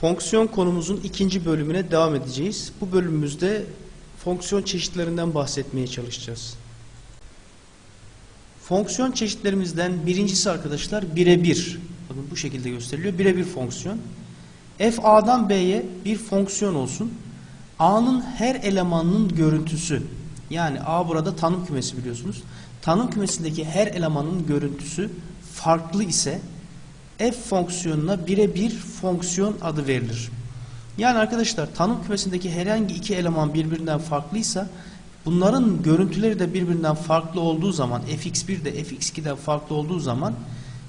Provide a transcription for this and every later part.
Fonksiyon konumuzun ikinci bölümüne devam edeceğiz. Bu bölümümüzde fonksiyon çeşitlerinden bahsetmeye çalışacağız. Fonksiyon çeşitlerimizden birincisi arkadaşlar birebir. Bakın bu şekilde gösteriliyor. Birebir fonksiyon. F A'dan B'ye bir fonksiyon olsun. A'nın her elemanının görüntüsü. Yani A burada tanım kümesi biliyorsunuz. Tanım kümesindeki her elemanın görüntüsü farklı ise f fonksiyonuna birebir fonksiyon adı verilir. Yani arkadaşlar tanım kümesindeki herhangi iki eleman birbirinden farklıysa bunların görüntüleri de birbirinden farklı olduğu zaman fx1 de fx2'den farklı olduğu zaman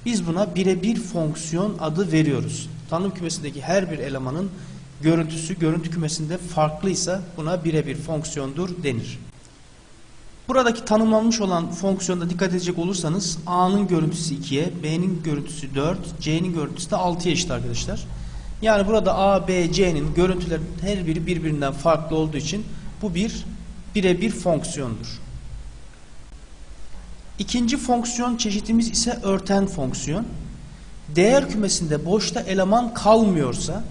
biz buna birebir fonksiyon adı veriyoruz. Tanım kümesindeki her bir elemanın görüntüsü görüntü kümesinde farklıysa buna birebir fonksiyondur denir. Buradaki tanımlanmış olan fonksiyonda dikkat edecek olursanız A'nın görüntüsü 2'ye, B'nin görüntüsü 4, C'nin görüntüsü de 6'ya eşit arkadaşlar. Yani burada A, B, C'nin görüntülerin her biri birbirinden farklı olduğu için bu bir birebir fonksiyondur. İkinci fonksiyon çeşitimiz ise örten fonksiyon. Değer kümesinde boşta eleman kalmıyorsa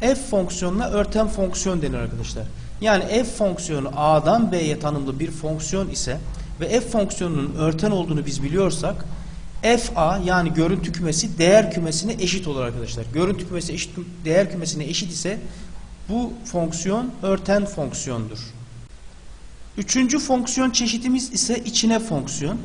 f fonksiyonuna örten fonksiyon denir arkadaşlar. Yani f fonksiyonu a'dan b'ye tanımlı bir fonksiyon ise ve f fonksiyonunun örten olduğunu biz biliyorsak f a yani görüntü kümesi değer kümesine eşit olur arkadaşlar. Görüntü kümesi eşit değer kümesine eşit ise bu fonksiyon örten fonksiyondur. Üçüncü fonksiyon çeşitimiz ise içine fonksiyon.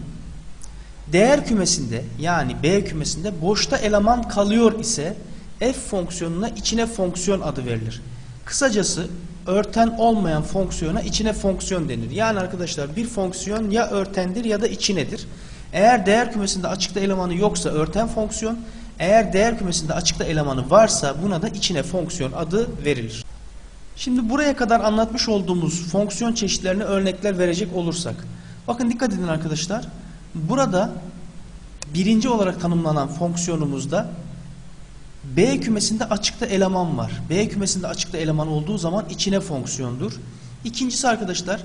Değer kümesinde yani B kümesinde boşta eleman kalıyor ise f fonksiyonuna içine fonksiyon adı verilir. Kısacası örten olmayan fonksiyona içine fonksiyon denir. Yani arkadaşlar bir fonksiyon ya örtendir ya da içinedir. Eğer değer kümesinde açıkta elemanı yoksa örten fonksiyon, eğer değer kümesinde açıkta elemanı varsa buna da içine fonksiyon adı verilir. Şimdi buraya kadar anlatmış olduğumuz fonksiyon çeşitlerine örnekler verecek olursak. Bakın dikkat edin arkadaşlar. Burada birinci olarak tanımlanan fonksiyonumuzda B kümesinde açıkta eleman var. B kümesinde açıkta eleman olduğu zaman içine fonksiyondur. İkincisi arkadaşlar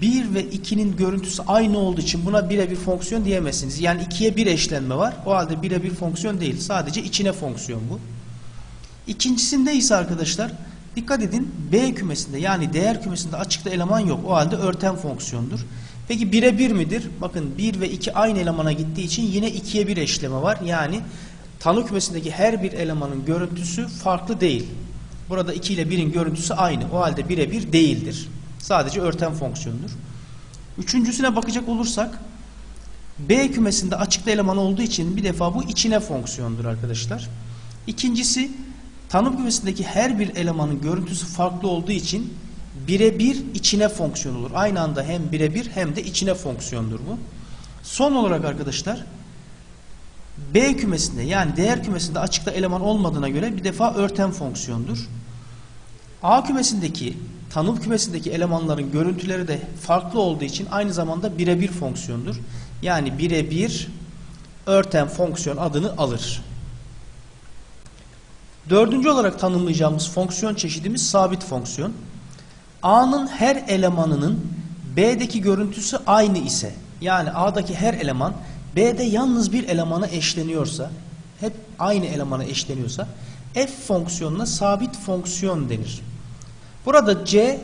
1 ve 2'nin görüntüsü aynı olduğu için buna birebir fonksiyon diyemezsiniz. Yani 2'ye 1 eşlenme var. O halde birebir fonksiyon değil. Sadece içine fonksiyon bu. İkincisinde ise arkadaşlar dikkat edin B kümesinde yani değer kümesinde açıkta eleman yok. O halde örten fonksiyondur. Peki 1'e 1 midir? Bakın 1 ve 2 aynı elemana gittiği için yine 2'ye 1 eşleme var. Yani tanı kümesindeki her bir elemanın görüntüsü farklı değil. Burada 2 ile 1'in görüntüsü aynı. O halde 1'e 1 değildir. Sadece örten fonksiyondur. Üçüncüsüne bakacak olursak B kümesinde açıkta eleman olduğu için bir defa bu içine fonksiyondur arkadaşlar. İkincisi tanım kümesindeki her bir elemanın görüntüsü farklı olduğu için birebir içine fonksiyon olur. Aynı anda hem birebir hem de içine fonksiyondur bu. Son olarak arkadaşlar B kümesinde yani değer kümesinde açıkta eleman olmadığına göre bir defa örten fonksiyondur. A kümesindeki tanım kümesindeki elemanların görüntüleri de farklı olduğu için aynı zamanda birebir fonksiyondur. Yani birebir örten fonksiyon adını alır. Dördüncü olarak tanımlayacağımız fonksiyon çeşidimiz sabit fonksiyon. A'nın her elemanının B'deki görüntüsü aynı ise yani A'daki her eleman B'de yalnız bir elemana eşleniyorsa hep aynı elemana eşleniyorsa f fonksiyonuna sabit fonksiyon denir. Burada C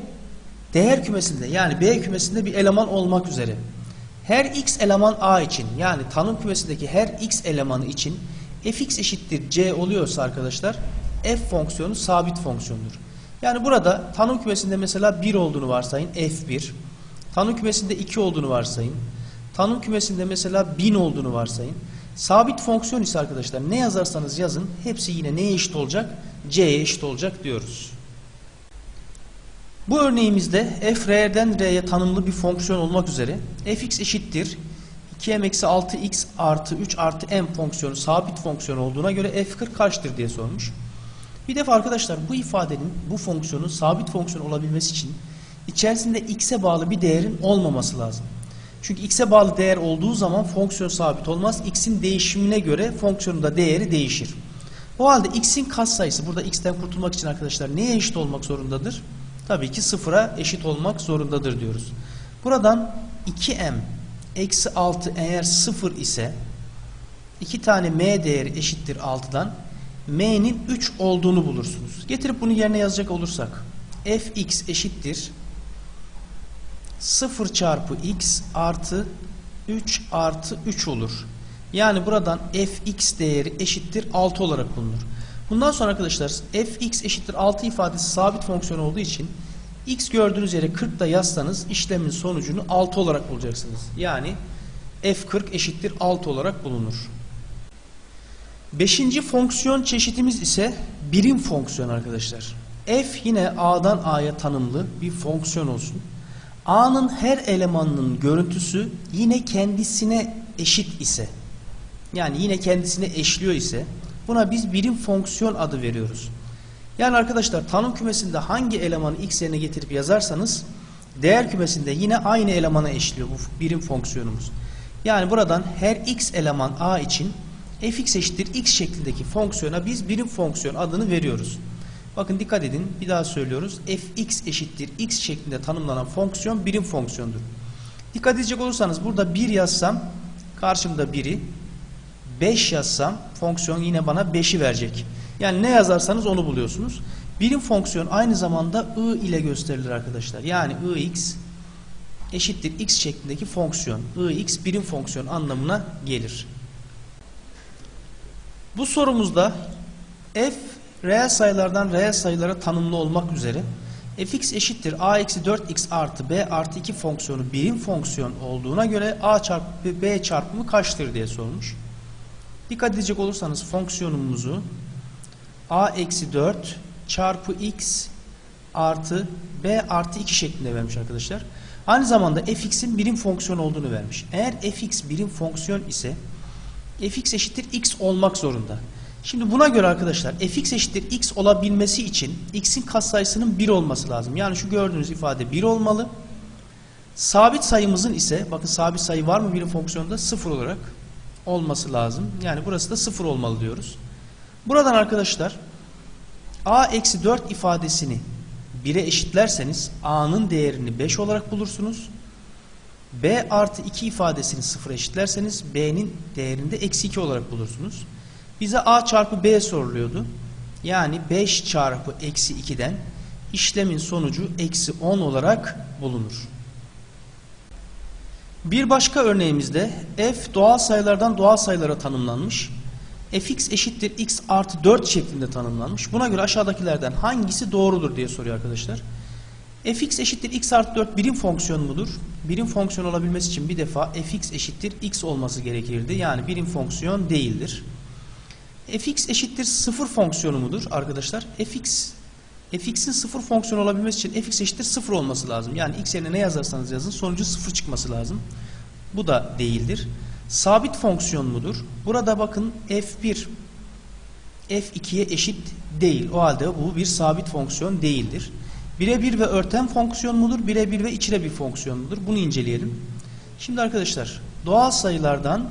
değer kümesinde yani B kümesinde bir eleman olmak üzere her x eleman A için yani tanım kümesindeki her x elemanı için fx eşittir C oluyorsa arkadaşlar f fonksiyonu sabit fonksiyondur. Yani burada tanım kümesinde mesela 1 olduğunu varsayın f1. Tanım kümesinde 2 olduğunu varsayın. Tanım kümesinde mesela 1000 olduğunu varsayın. Sabit fonksiyon ise arkadaşlar ne yazarsanız yazın hepsi yine neye eşit olacak? C'ye eşit olacak diyoruz. Bu örneğimizde f r'den r'ye tanımlı bir fonksiyon olmak üzere fx eşittir 2m-6x artı 3 artı m fonksiyonu sabit fonksiyon olduğuna göre f40 kaçtır diye sormuş. Bir defa arkadaşlar bu ifadenin bu fonksiyonun sabit fonksiyon olabilmesi için içerisinde x'e bağlı bir değerin olmaması lazım. Çünkü x'e bağlı değer olduğu zaman fonksiyon sabit olmaz. x'in değişimine göre fonksiyonun da değeri değişir. O halde x'in katsayısı burada x'ten kurtulmak için arkadaşlar neye eşit olmak zorundadır? Tabii ki sıfıra eşit olmak zorundadır diyoruz. Buradan 2m eksi 6 eğer sıfır ise 2 tane m değeri eşittir 6'dan m'nin 3 olduğunu bulursunuz. Getirip bunu yerine yazacak olursak fx eşittir 0 çarpı x artı 3 artı 3 olur. Yani buradan fx değeri eşittir 6 olarak bulunur. Bundan sonra arkadaşlar fx eşittir 6 ifadesi sabit fonksiyon olduğu için x gördüğünüz yere 40 da yazsanız işlemin sonucunu 6 olarak bulacaksınız. Yani f40 eşittir 6 olarak bulunur. Beşinci fonksiyon çeşitimiz ise birim fonksiyon arkadaşlar. F yine A'dan A'ya tanımlı bir fonksiyon olsun. A'nın her elemanının görüntüsü yine kendisine eşit ise yani yine kendisine eşliyor ise buna biz birim fonksiyon adı veriyoruz. Yani arkadaşlar tanım kümesinde hangi elemanı x yerine getirip yazarsanız değer kümesinde yine aynı elemana eşliyor bu birim fonksiyonumuz. Yani buradan her x eleman a için fx eşittir x şeklindeki fonksiyona biz birim fonksiyon adını veriyoruz. Bakın dikkat edin bir daha söylüyoruz. fx eşittir x şeklinde tanımlanan fonksiyon birim fonksiyondur. Dikkat edecek olursanız burada 1 yazsam karşımda 1'i 5 yazsam fonksiyon yine bana 5'i verecek. Yani ne yazarsanız onu buluyorsunuz. Birim fonksiyon aynı zamanda i ile gösterilir arkadaşlar. Yani ix eşittir x şeklindeki fonksiyon. ix birim fonksiyon anlamına gelir. Bu sorumuzda f reel sayılardan reel sayılara tanımlı olmak üzere fx eşittir a eksi 4x artı b artı 2 fonksiyonu birim fonksiyon olduğuna göre a çarpı b çarpımı kaçtır diye sormuş. Dikkat edecek olursanız fonksiyonumuzu a eksi 4 çarpı x artı b artı 2 şeklinde vermiş arkadaşlar. Aynı zamanda fx'in birim fonksiyon olduğunu vermiş. Eğer fx birim fonksiyon ise fx eşittir x olmak zorunda. Şimdi buna göre arkadaşlar fx eşittir x olabilmesi için x'in katsayısının 1 olması lazım. Yani şu gördüğünüz ifade 1 olmalı. Sabit sayımızın ise bakın sabit sayı var mı birim fonksiyonda 0 olarak olması lazım. Yani burası da 0 olmalı diyoruz. Buradan arkadaşlar a eksi 4 ifadesini 1'e eşitlerseniz a'nın değerini 5 olarak bulursunuz. b artı 2 ifadesini 0'a eşitlerseniz b'nin değerini de eksi 2 olarak bulursunuz. Bize a çarpı b soruluyordu. Yani 5 çarpı eksi 2'den işlemin sonucu eksi 10 olarak bulunur. Bir başka örneğimizde f doğal sayılardan doğal sayılara tanımlanmış. fx eşittir x artı 4 şeklinde tanımlanmış. Buna göre aşağıdakilerden hangisi doğrudur diye soruyor arkadaşlar. fx eşittir x artı 4 birim fonksiyon mudur? Birim fonksiyon olabilmesi için bir defa fx eşittir x olması gerekirdi. Yani birim fonksiyon değildir. Fx eşittir 0 fonksiyonu mudur arkadaşlar? fx fx'in 0 fonksiyon olabilmesi için fx eşittir 0 olması lazım. Yani x yerine ne yazarsanız yazın sonucu 0 çıkması lazım. Bu da değildir. Sabit fonksiyon mudur? Burada bakın f1 f2'ye eşit değil. O halde bu bir sabit fonksiyon değildir. Birebir ve örten fonksiyon mudur? Birebir ve içre bir fonksiyon mudur? Bunu inceleyelim. Şimdi arkadaşlar doğal sayılardan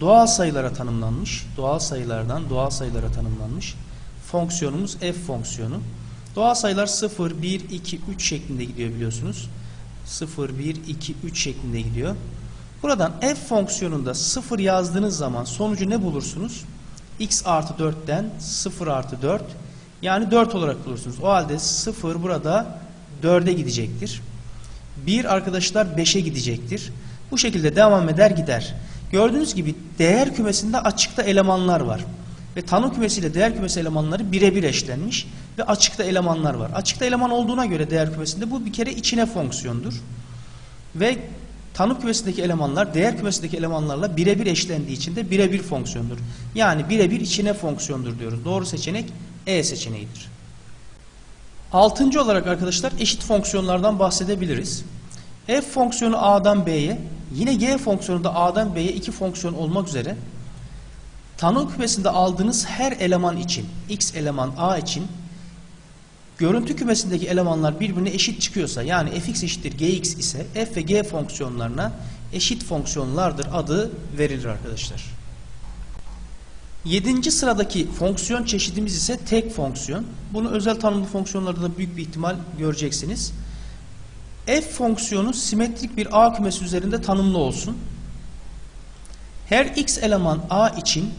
doğal sayılara tanımlanmış. Doğal sayılardan doğal sayılara tanımlanmış. Fonksiyonumuz f fonksiyonu. Doğal sayılar 0, 1, 2, 3 şeklinde gidiyor biliyorsunuz. 0, 1, 2, 3 şeklinde gidiyor. Buradan f fonksiyonunda 0 yazdığınız zaman sonucu ne bulursunuz? x artı 4'ten 0 artı 4 yani 4 olarak bulursunuz. O halde 0 burada 4'e gidecektir. 1 arkadaşlar 5'e gidecektir. Bu şekilde devam eder gider. Gördüğünüz gibi değer kümesinde açıkta elemanlar var. Ve tanım kümesiyle değer kümesi elemanları birebir eşlenmiş ve açıkta elemanlar var. Açıkta eleman olduğuna göre değer kümesinde bu bir kere içine fonksiyondur. Ve tanım kümesindeki elemanlar değer kümesindeki elemanlarla birebir eşlendiği için de birebir fonksiyondur. Yani birebir içine fonksiyondur diyoruz. Doğru seçenek E seçeneğidir. Altıncı olarak arkadaşlar eşit fonksiyonlardan bahsedebiliriz. F fonksiyonu A'dan B'ye, yine G fonksiyonu da A'dan B'ye iki fonksiyon olmak üzere tanım kümesinde aldığınız her eleman için, x eleman A için görüntü kümesindeki elemanlar birbirine eşit çıkıyorsa yani fx eşittir gx ise f ve g fonksiyonlarına eşit fonksiyonlardır adı verilir arkadaşlar. Yedinci sıradaki fonksiyon çeşidimiz ise tek fonksiyon. Bunu özel tanımlı fonksiyonlarda da büyük bir ihtimal göreceksiniz. F fonksiyonu simetrik bir A kümesi üzerinde tanımlı olsun. Her x eleman A için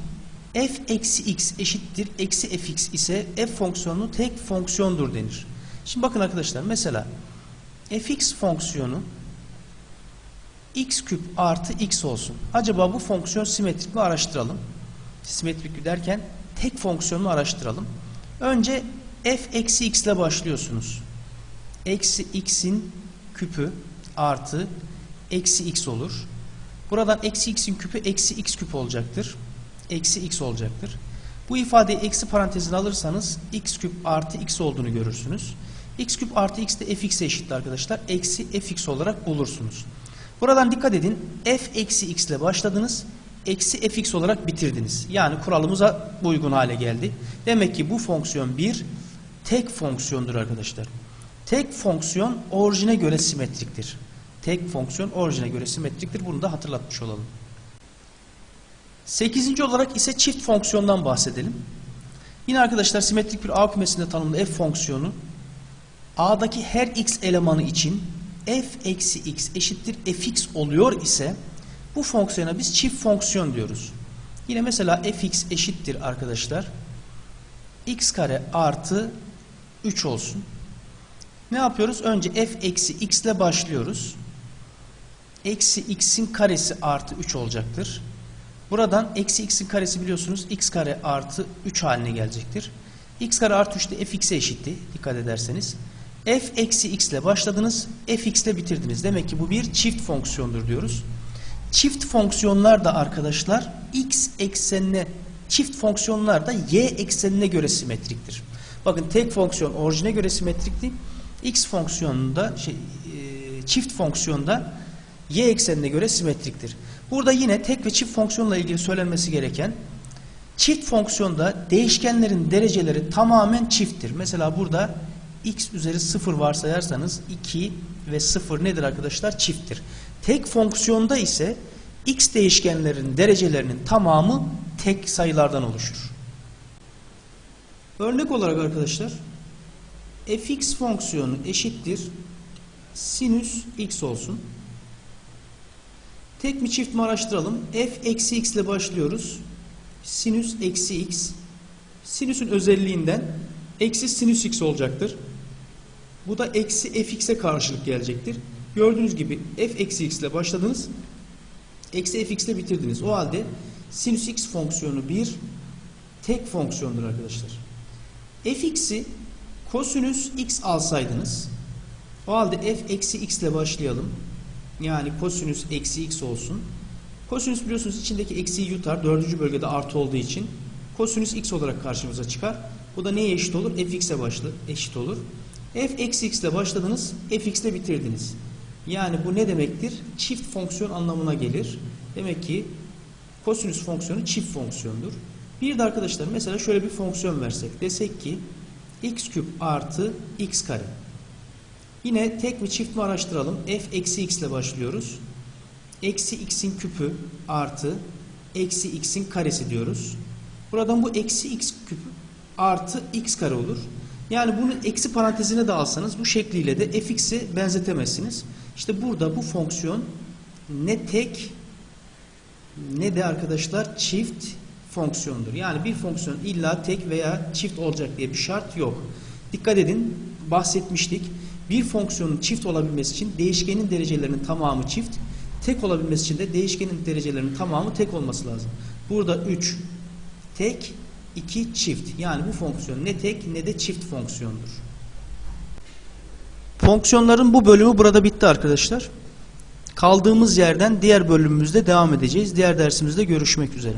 f eksi x eşittir eksi fx ise f fonksiyonu tek fonksiyondur denir. Şimdi bakın arkadaşlar mesela fx fonksiyonu x küp artı x olsun. Acaba bu fonksiyon simetrik mi araştıralım. Simetrik mi derken tek fonksiyonunu araştıralım. Önce f eksi x ile başlıyorsunuz. Eksi x'in küpü artı eksi x olur. Buradan eksi x'in küpü eksi x küp olacaktır. Eksi x olacaktır. Bu ifadeyi eksi parantezine alırsanız x küp artı x olduğunu görürsünüz. x küp artı x de fx'e eşittir arkadaşlar. Eksi fx olarak bulursunuz. Buradan dikkat edin. f eksi x ile başladınız. Eksi fx olarak bitirdiniz. Yani kuralımıza uygun hale geldi. Demek ki bu fonksiyon bir tek fonksiyondur arkadaşlar. Tek fonksiyon orijine göre simetriktir. Tek fonksiyon orijine göre simetriktir. Bunu da hatırlatmış olalım. Sekizinci olarak ise çift fonksiyondan bahsedelim. Yine arkadaşlar simetrik bir A kümesinde tanımlı f fonksiyonu A'daki her x elemanı için f eksi x eşittir fx oluyor ise bu fonksiyona biz çift fonksiyon diyoruz. Yine mesela fx eşittir arkadaşlar x kare artı 3 olsun. Ne yapıyoruz? Önce f eksi x ile başlıyoruz. Eksi x'in karesi artı 3 olacaktır. Buradan eksi x'in karesi biliyorsunuz x kare artı 3 haline gelecektir. x kare artı 3 de fx'e eşitti. Dikkat ederseniz. f eksi x ile başladınız. fx ile bitirdiniz. Demek ki bu bir çift fonksiyondur diyoruz. Çift fonksiyonlar da arkadaşlar x eksenine çift fonksiyonlar da y eksenine göre simetriktir. Bakın tek fonksiyon orijine göre simetrikti. X fonksiyonunda şey, e, çift fonksiyonda y eksenine göre simetriktir. Burada yine tek ve çift fonksiyonla ilgili söylenmesi gereken çift fonksiyonda değişkenlerin dereceleri tamamen çifttir. Mesela burada x üzeri 0 varsayarsanız 2 ve 0 nedir arkadaşlar? Çifttir. Tek fonksiyonda ise x değişkenlerin derecelerinin tamamı tek sayılardan oluşur. Örnek olarak arkadaşlar fx fonksiyonu eşittir sinüs x olsun. Tek mi çift mi araştıralım. f eksi x ile başlıyoruz. Sinüs eksi x. Sinüsün özelliğinden eksi sinüs x olacaktır. Bu da eksi fx'e karşılık gelecektir. Gördüğünüz gibi f eksi x ile başladınız. Eksi fx ile bitirdiniz. O halde sinüs x fonksiyonu bir tek fonksiyondur arkadaşlar. fx'i kosinüs x alsaydınız o halde f eksi x ile başlayalım. Yani kosinüs eksi x olsun. Kosinüs biliyorsunuz içindeki eksiyi yutar. Dördüncü bölgede artı olduğu için. Kosinüs x olarak karşımıza çıkar. Bu da neye eşit olur? fx'e başlı eşit olur. f eksi x ile başladınız. fx ile bitirdiniz. Yani bu ne demektir? Çift fonksiyon anlamına gelir. Demek ki kosinüs fonksiyonu çift fonksiyondur. Bir de arkadaşlar mesela şöyle bir fonksiyon versek. Desek ki x küp artı x kare. Yine tek mi çift mi araştıralım. f eksi x ile başlıyoruz. Eksi x'in küpü artı eksi x'in karesi diyoruz. Buradan bu eksi x küpü artı x kare olur. Yani bunu eksi parantezine de alsanız bu şekliyle de fx'e benzetemezsiniz. İşte burada bu fonksiyon ne tek ne de arkadaşlar çift fonksiyondur. Yani bir fonksiyon illa tek veya çift olacak diye bir şart yok. Dikkat edin bahsetmiştik. Bir fonksiyonun çift olabilmesi için değişkenin derecelerinin tamamı çift. Tek olabilmesi için de değişkenin derecelerinin tamamı tek olması lazım. Burada 3 tek, 2 çift. Yani bu fonksiyon ne tek ne de çift fonksiyondur. Fonksiyonların bu bölümü burada bitti arkadaşlar. Kaldığımız yerden diğer bölümümüzde devam edeceğiz. Diğer dersimizde görüşmek üzere.